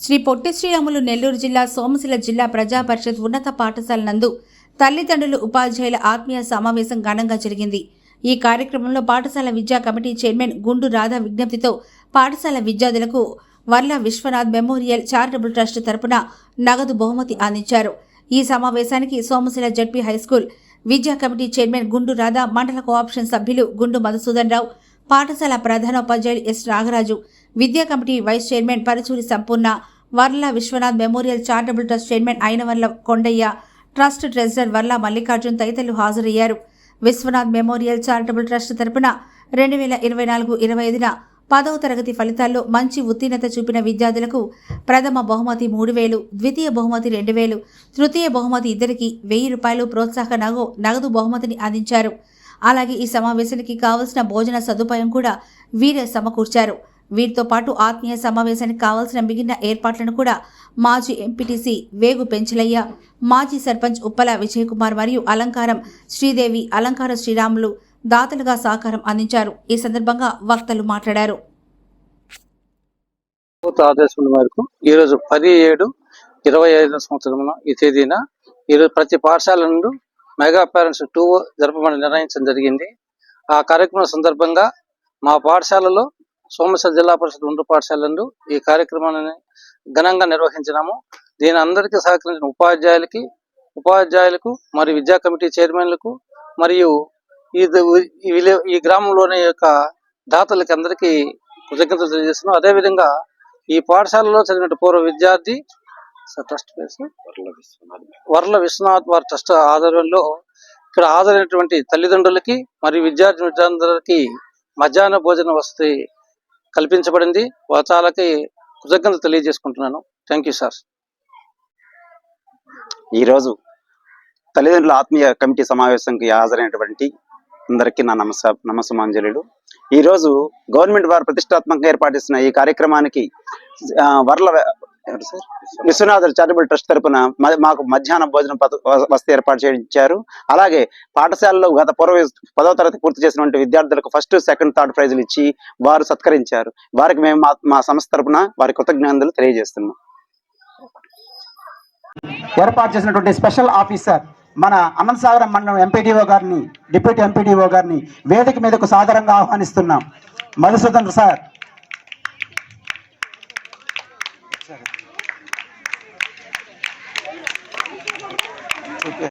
శ్రీ పొట్టి శ్రీరాములు నెల్లూరు జిల్లా సోమశిల జిల్లా ప్రజా పరిషత్ ఉన్నత పాఠశాల నందు తల్లిదండ్రులు ఉపాధ్యాయుల ఆత్మీయ సమావేశం ఘనంగా జరిగింది. ఈ కార్యక్రమంలో పాఠశాల విద్యా కమిటీ చైర్మన్ గుండు రాధా విజ్ఞప్తితో పాఠశాల విద్యార్థులకు Varla Viswanath memorial charitable trust తరపున నగదు బహుమతి అందించారు. ఈ సమావేశానికి సోమశిల జడ్పీ హైస్కూల్ విద్యా కమిటీ చైర్మన్ గుండు రాధా మండల కోఆప్షన్ సభ్యులు గుండు మధుసూదన్ రావు పాఠశాల ప్రధానోపాధ్యాయులు ఎస్ నాగరాజు విద్యా committee vice chairman Paruchuri Sampoorna Varla Viswanath memorial charitable trust chairman అయినవర్ల Kondaiah trust treasurer Varla Mallikarjun తదితరులు హాజరయ్యారు. విశ్వనాథ్ మెమోరియల్ చారిటబుల్ ట్రస్ట్ తరపున రెండు వేల ఇరవై నాలుగు ఇరవై ఐదున పదవ తరగతి ఫలితాల్లో మంచి ఉత్తీర్ణత చూపిన విద్యార్థులకు ప్రథమ బహుమతి మూడు వేలు ద్వితీయ బహుమతి రెండు వేలు తృతీయ బహుమతి ఇద్దరికి వెయ్యి రూపాయలు ప్రోత్సాహ నగదు నగదు బహుమతిని అందించారు. అలాగే ఈ సమావేశానికి కావలసిన భోజన సదుపాయం కూడా వీరే సమకూర్చారు. వీరితో పాటు ఆత్మీయ సమావేశానికి కావాల్సిన మిగిలిన ఏర్పాట్లను కూడా మాజీ ఎంపీటీసీ వేగు పెంచలయ్య మాజీ సర్పంచ్ ఉప్పల విజయకుమార్ మరియు అలంకారం శ్రీదేవి అలంకార శ్రీరాములు దాతలుగా సహకారం అందించారు. ఈ సందర్భంగా వక్తలు మాట్లాడారు. ఆదేశం మేరకు ఈరోజు పది ఏడు ఇరవై ఐదు సంవత్సరమున ఈ తేదీన ఈరోజు ప్రతి పాఠశాల నుండి మెగా పేరెంట్స్ టూ జరపమని నిర్ణయించడం జరిగింది. ఆ కార్యక్రమం సందర్భంగా మా పాఠశాలలో సోమేశ్వర జిల్లా పరిషత్ ఉన్నత పాఠశాల ఈ కార్యక్రమాన్ని ఘనంగా నిర్వహించినాము. దీని అందరికీ సహకరించిన ఉపాధ్యాయులకి ఉపాధ్యాయులకు మరియు విద్యా కమిటీ చైర్మన్లకు మరియు ఈ ఈ గ్రామంలోని యొక్క దాతలకి అందరికీ కృతజ్ఞతలు తెలియజేస్తున్నాం. అదేవిధంగా ఈ పాఠశాలలో చదివిన పూర్వ విద్యార్థి ట్రస్ట్ పేరు సార్? వర్ల విశ్వనాథ్ వారి ట్రస్ట్ ఆధ్వర్యంలో ఇక్కడ హాజరైనటువంటి తల్లిదండ్రులకి మరియు విద్యార్థి విద్యార్థులకి మధ్యాహ్న భోజన వసతి కల్పించబడింది. వాళ్ళకి కృతజ్ఞతలు తెలియజేసుకుంటున్నాను. Thank you sir. ఈరోజు తల్లిదండ్రుల ఆత్మీయ కమిటీ సమావేశంకి హాజరైనటువంటి అందరికీ నా నమస నమస్సమాంజలుడు ఈరోజు గవర్నమెంట్ వారు ప్రతిష్టాత్మకంగా ఏర్పాటిస్తున్న ఈ కార్యక్రమానికి Varla Varla sir? Viswanatha charitable trust తరపున మాకు మధ్యాహ్న భోజనం వసతి ఏర్పాటు చేయించారు. అలాగే పాఠశాలలో గత పూర్వ పదవ తరగతి పూర్తి చేసినటువంటి విద్యార్థులకు ఫస్ట్ సెకండ్ థర్డ్ ప్రైజులు ఇచ్చి వారు సత్కరించారు. వారికి మేము మా- మా సంస్థ తరపున వారి కృతజ్ఞతలు తెలియజేస్తున్నాం. ఏర్పాటు చేసినటువంటి స్పెషల్ ఆఫీసర్ మన అనంతసాగరం మండలం ఎంపీడీఓ గారిని డిప్యూటీ ఎంపీడీఓ గారిని వేదిక మీదకు సాధారణంగా ఆహ్వానిస్తున్నాం. Madhusudan sir Okay.